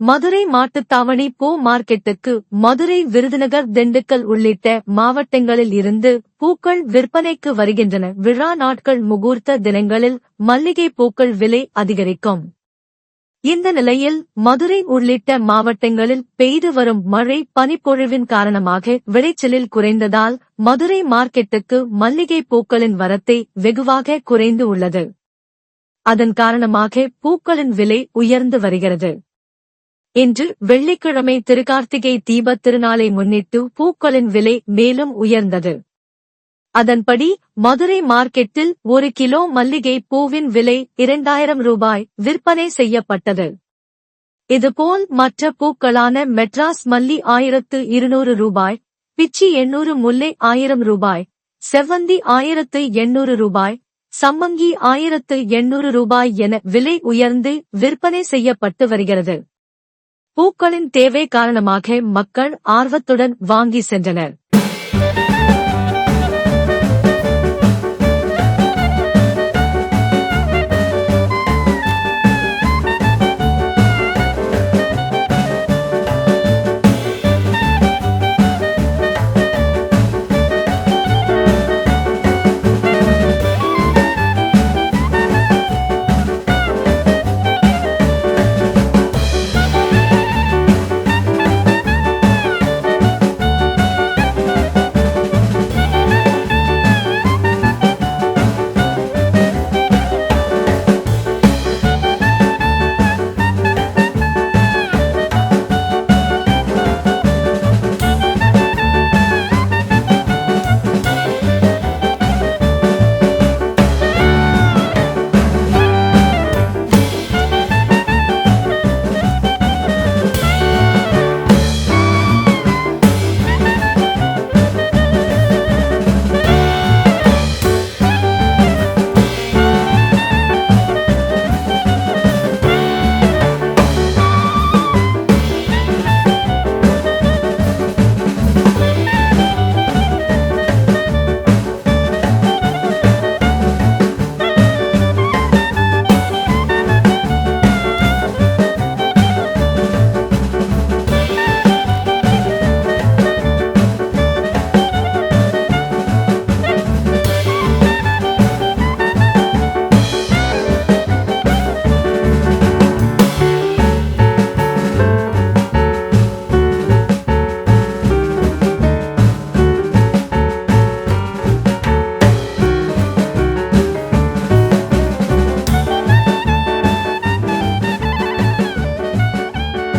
மதுரை மாட்டுத்தாவணி பூ மார்க்கெட்டுக்கு மதுரை விருதுநகர் திண்டுக்கல் உள்ளிட்ட மாவட்டங்களில் இருந்து பூக்கள் விற்பனைக்கு வருகின்றன. விழா நாட்கள் முகூர்த்த தினங்களில் மல்லிகை பூக்கள் விலை அதிகரிக்கும். இந்த நிலையில் மதுரை உள்ளிட்ட மாவட்டங்களில் பெய்து வரும் மழை பனிப்பொழிவின் காரணமாக விளைச்சலில் குறைந்ததால் மதுரை மார்க்கெட்டுக்கு மல்லிகை பூக்களின் வரத்தை வெகுவாக குறைந்து உள்ளது. அதன் காரணமாக பூக்களின் விலை உயர்ந்து வருகிறது. இன்று வெள்ளிக்கிழமை திருக்கார்த்திகை தீபத் திருநாளை முன்னிட்டு பூக்களின் விலை மேலும் உயர்ந்தது. அதன்படி மதுரை மார்க்கெட்டில் ஒரு கிலோ மல்லிகை பூவின் விலை இரண்டாயிரம் ரூபாய் விற்பனை செய்யப்பட்டது. இதுபோல் மற்ற பூக்களான மெட்ராஸ் மல்லி ஆயிரத்து இருநூறு ரூபாய் பிச்சி எண்ணூறு முல்லை ஆயிரம் ரூபாய் செவ்வந்தி ஆயிரத்து எண்ணூறு ரூபாய் சம்மங்கி ஆயிரத்து எண்ணூறு ரூபாய் என விலை உயர்ந்து விற்பனை செய்யப்பட்டு வருகிறது. பூக்களின் தேவை காரணமாக மக்கள் ஆர்வத்துடன் வாங்கி சென்றனர்.